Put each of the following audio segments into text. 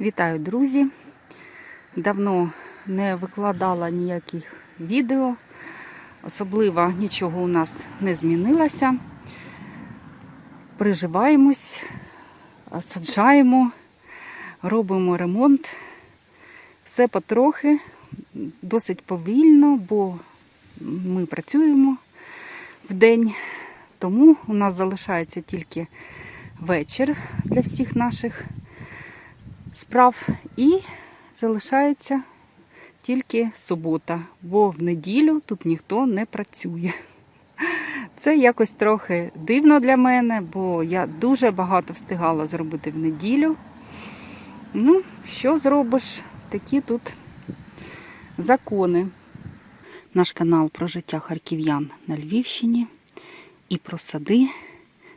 Вітаю, друзі! Давно не викладала ніяких відео, особливо нічого у нас не змінилося. Приживаємось, саджаємо, робимо ремонт. Все потрохи, досить повільно, бо ми працюємо в день, тому у нас залишається тільки вечір для всіх наших справ і залишається тільки субота, бо в неділю тут ніхто не працює. Це якось трохи дивно для мене, бо я дуже багато встигала зробити в неділю. Ну, що зробиш? Такі тут закони. Наш канал про життя харків'ян на Львівщині і про сади,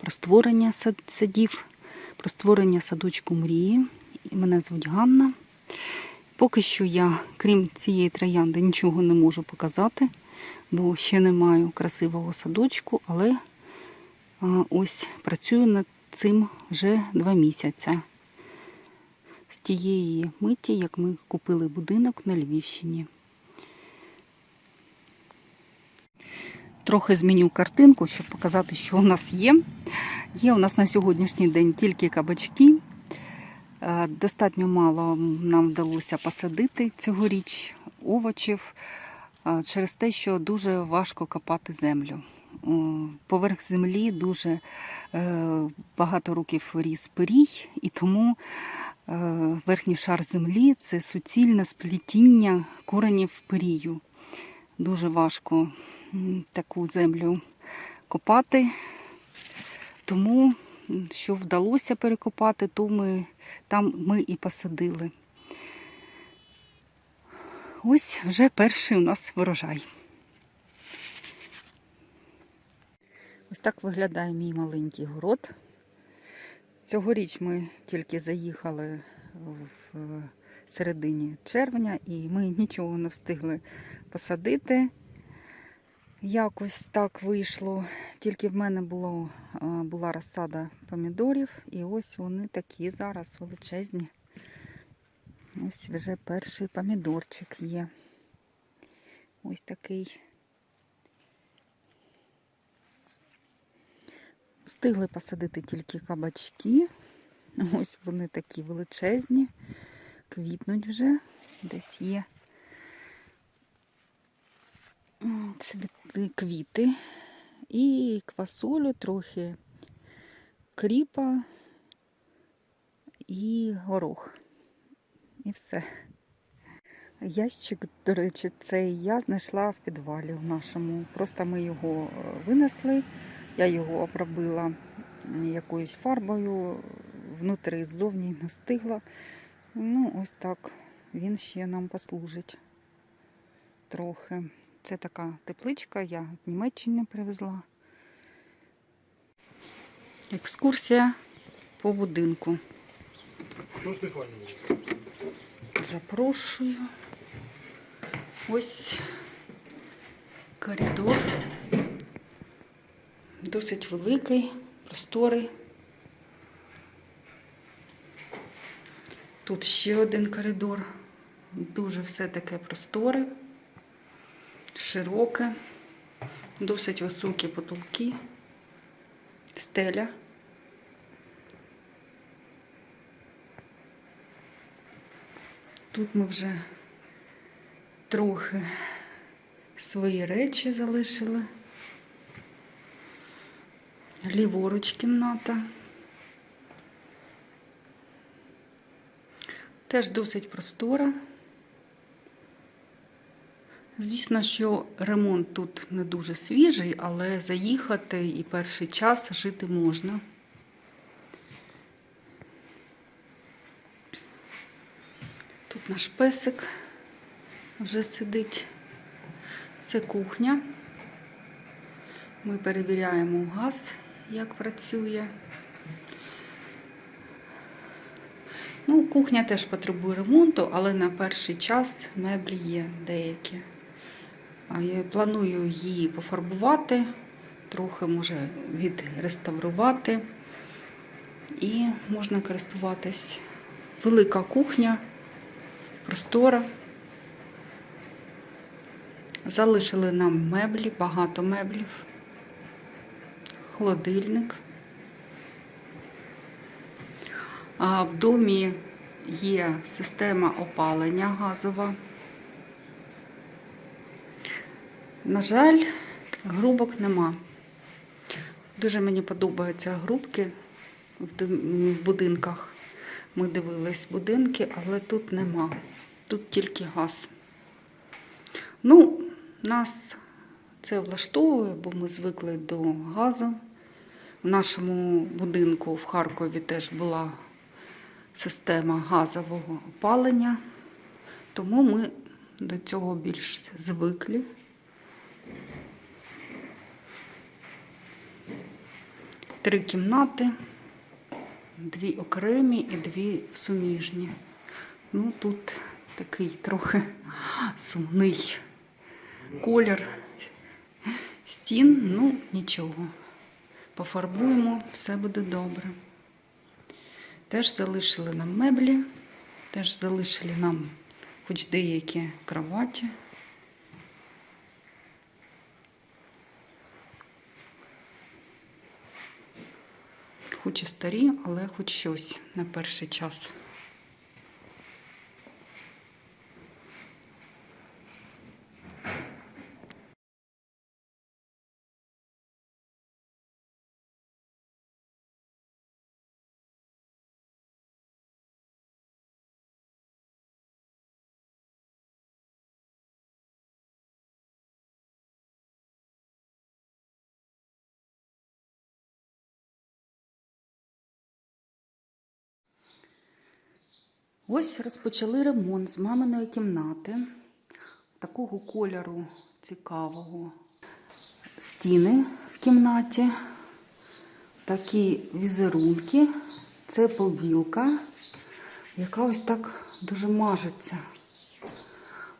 про створення сад- садів, про створення садочку мрії. Мене звуть Ганна. Поки що я, крім цієї троянди, нічого не можу показати, бо ще не маю красивого садочку, але ось працюю над цим вже два місяці. З тієї миті, як ми купили будинок на Львівщині. Трохи зміню картинку, щоб показати, що у нас є. Є у нас на сьогоднішній день тільки кабачки. Е, Достатньо мало нам вдалося посадити цьогоріч овочів е, через те, що дуже важко копати землю. Поверх землі дуже е, багато років ріс пирій, і тому верхній шар землі це суцільне сплетіння коренів пирію. Дуже важко таку землю копати. Тому, що вдалося перекопати, то ми, там ми і посадили. Ось вже перший у нас врожай. Ось так виглядає мій маленький город. Цьогоріч ми тільки заїхали в середині червня і ми нічого не встигли посадити. Якось так вийшло. Тільки в мене було, була розсада помідорів, і ось вони такі зараз величезні. Ось вже перший помідорчик є. Ось такий. Встигли посадити тільки кабачки. Ось вони такі величезні. Квітнуть вже. Десь є цвіти, квіти і квасолю, трохи кріпа і горох. І все. Ящик, до речі, цей я знайшла в підвалі в нашому. Просто ми його е, винесли, я його обробила якоюсь фарбою, внутрі ззовні не встигла. Ну, ось так він ще нам послужить трохи. Це така тепличка, я в Німеччині привезла. Екскурсія по будинку. Запрошую. Ось коридор. Досить великий, просторий. Тут ще один коридор. Дуже все таке просторе, широке, досить високі потолки, стеля. Тут ми вже трохи свої речі залишили. Ліворуч кімната. Теж досить простора. Звісно, що ремонт тут не дуже свіжий, але заїхати і перший час жити можна. Тут наш песик вже сидить. Це кухня. Ми перевіряємо газ, як працює. Ну, кухня теж потребує ремонту, але на перший час меблі є деякі. Я планую її пофарбувати, трохи може відреставрувати і можна користуватись велика кухня, простора. Залишили нам меблі, багато меблів, холодильник. А в домі є система опалення газова. На жаль, грубок нема. Дуже мені подобаються грубки в будинках. Ми дивились будинки, але тут нема. Тут тільки газ. Ну, нас це влаштовує, бо ми звикли до газу. В нашому будинку в Харкові теж була система газового опалення, тому ми до цього більш звиклі. Три кімнати, дві окремі і дві суміжні. Ну, тут такий трохи сумний колір стін, ну нічого. Пофарбуємо, все буде добре. Теж залишили нам меблі, теж залишили нам хоч деякі кроваті. Хоч і старі, але хоч щось на перший час. Ось розпочали ремонт з маминої кімнати. Такого кольору цікавого. Стіни в кімнаті, такі візерунки. Це побілка, яка ось так дуже мажеться.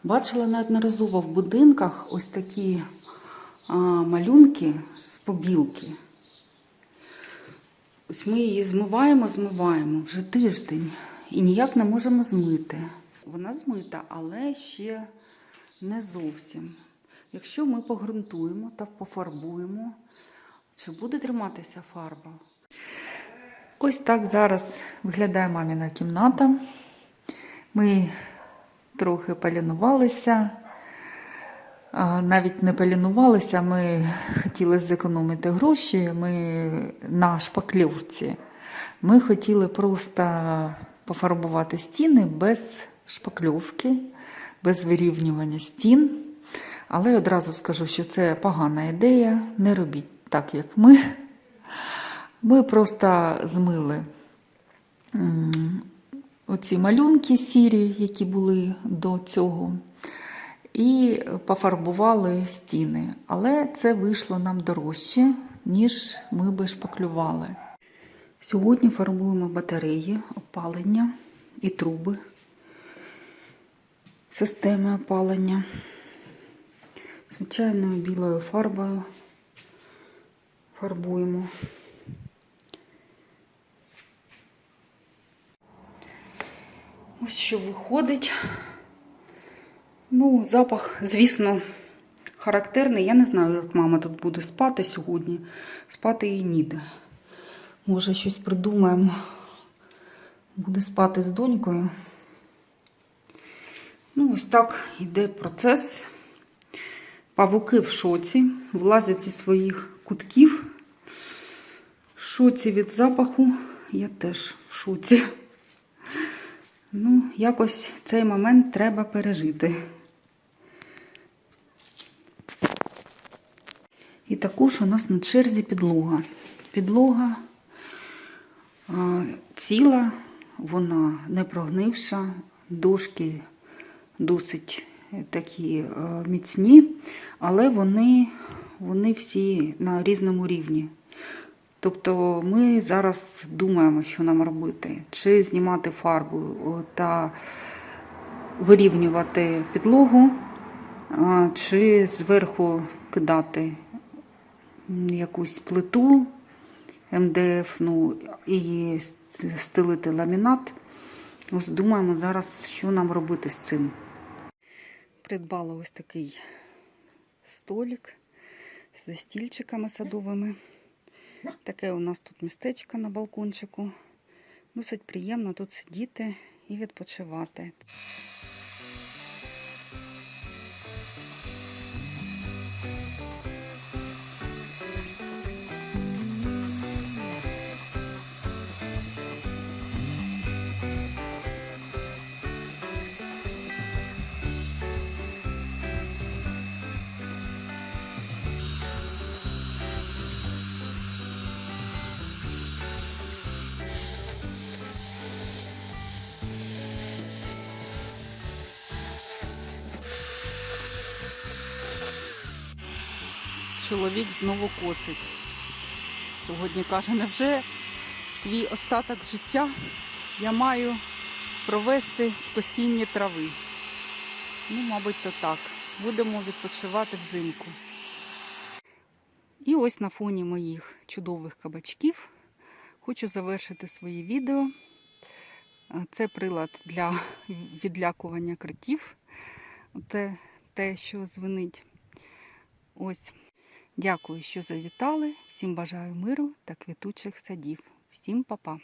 Бачила неодноразово в будинках ось такі а, малюнки з побілки. Ось ми її змиваємо, змиваємо вже тиждень і ніяк не можемо змити. Вона змита, але ще не зовсім. Якщо ми погрунтуємо та пофарбуємо, чи буде триматися фарба? Ось так зараз виглядає маміна кімната. Ми трохи полінувалися. Навіть не полінувалися, ми хотіли зекономити гроші. Ми на шпаклівці. Ми хотіли просто пофарбувати стіни без шпакльовки, без вирівнювання стін. Але одразу скажу, що це погана ідея. Не робіть так, як ми. Ми просто змили оці малюнки сірі, які були до цього, і пофарбували стіни. Але це вийшло нам дорожче, ніж ми би шпаклювали. Сьогодні фарбуємо батареї, опалення і труби, системи опалення. Звичайною білою фарбою фарбуємо. Ось що виходить. Ну, запах, звісно, характерний. Я не знаю, як мама тут буде спати сьогодні. Спати їй ніде. Може, щось придумаємо. Буде спати з донькою. Ну, ось так йде процес. Павуки в шоці, влазять зі своїх кутків. В шоці від запаху, я теж в шоці. Ну, якось цей момент треба пережити. І також у нас на черзі підлога. Підлога ціла, вона не прогнивша, дошки досить такі е, міцні, але вони, вони всі на різному рівні. Тобто ми зараз думаємо, що нам робити: чи знімати фарбу та вирівнювати підлогу, чи зверху кидати якусь плиту МДФ, ну, і стелити ламінат. Ось думаємо зараз, що нам робити з цим. Придбала ось такий столик зі стільчиками садовими. Таке у нас тут містечко на балкончику. Досить приємно тут сидіти і відпочивати. Чоловік знову косить. Сьогодні каже, невже свій остаток життя я маю провести в трави. Ну, мабуть, то так. Будемо відпочивати взимку. І ось на фоні моїх чудових кабачків хочу завершити своє відео. Це прилад для відлякування кротів. Те, те, що звенить. Ось. Дякую, що завітали. Всім бажаю миру та квітучих садів. Всім па-па!